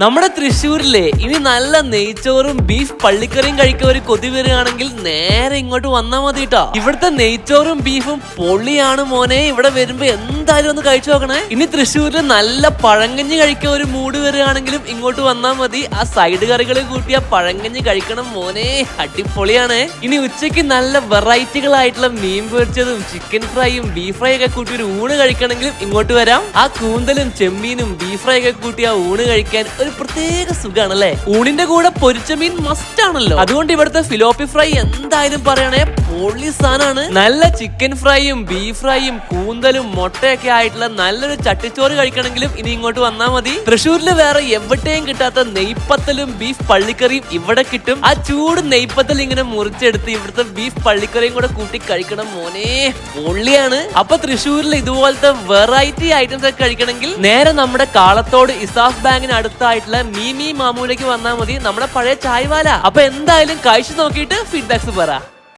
നമ്മുടെ തൃശ്ശൂരിലെ ഇനി നല്ല നെയ്ച്ചോറും ബീഫ് പള്ളിക്കറിയും കഴിക്കാൻ ഒരു കൊതി വരികയാണെങ്കിൽ നേരെ ഇങ്ങോട്ട് വന്നാൽ മതി കേട്ടോ ഇവിടുത്തെ നെയ്ച്ചോറും ബീഫും പൊള്ളിയാണ് മോനെ. ഇവിടെ വരുമ്പോ എന്തായാലും ഒന്ന് കഴിച്ചു നോക്കണേ. ഇനി തൃശ്ശൂരിൽ നല്ല പഴങ്കഞ്ഞി കഴിക്കാൻ ഒരു മൂഡ് വരികയാണെങ്കിലും ഇങ്ങോട്ട് വന്നാൽ മതി. ആ സൈഡ് കറികൾ കൂട്ടിയ പഴങ്കഞ്ഞി കഴിക്കണം മോനെ. അടിപൊളിയാണ്. ഇനി ഉച്ചയ്ക്ക് നല്ല വെറൈറ്റികളായിട്ടുള്ള മീൻ പൊരിച്ചതും ചിക്കൻ ഫ്രൈയും ബീഫ് ഫ്രൈ ഒക്കെ കൂട്ടി ഒരു ഊണ് കഴിക്കണമെങ്കിലും ഇങ്ങോട്ട് വരാം. ആ കൂന്തലും ചെമ്മീനും ബീഫ് ഫ്രൈ ഒക്കെ കൂട്ടി ആ ഊണ് കഴിക്കാൻ ഒരു പ്രത്യേക സുഖാണല്ലേ? ഊണിന്റെ കൂടെ പൊരിച്ച മീൻ മസ്റ്റ് ആണല്ലോ. അതുകൊണ്ട് ഇവിടുത്തെ ഫിലോപ്പി ഫ്രൈ എന്തായാലും പറയണേ പൊള്ളി സാധനമാണ്. നല്ല ചിക്കൻ ഫ്രൈയും ബീഫ് ഫ്രൈയും കൂന്തലും മുട്ടയൊക്കെ ആയിട്ടുള്ള നല്ലൊരു ചട്ടിച്ചോറ് കഴിക്കണമെങ്കിലും ഇനി ഇങ്ങോട്ട് വന്നാൽ മതി. തൃശ്ശൂരിൽ വേറെ എവിടെയും കിട്ടാത്ത നെയ്പ്പത്തലും ബീഫ് പള്ളിക്കറിയും ഇവിടെ കിട്ടും. ആ ചൂട് നെയ്പ്പത്തൽ ഇങ്ങനെ മുറിച്ചെടുത്ത് ഇവിടുത്തെ ബീഫ് പള്ളിക്കറിയും കൂടെ കൂട്ടി കഴിക്കണം മോനെ. പൊള്ളിയാണ്. അപ്പൊ തൃശ്ശൂരിൽ ഇതുപോലത്തെ വെറൈറ്റി ഐറ്റംസ് ഒക്കെ കഴിക്കണമെങ്കിൽ നേരെ നമ്മുടെ കാളത്തോട് ഇസാഫ് ബാങ്കിന് അടുത്തായിട്ടുള്ള മീമി മാമൂലേക്ക് വന്നാൽ മതി. നമ്മുടെ പഴയ ചായ്വാല. അപ്പൊ എന്തായാലും കഴിച്ചു നോക്കിയിട്ട് ഫീഡ്ബാക്സ് പറ.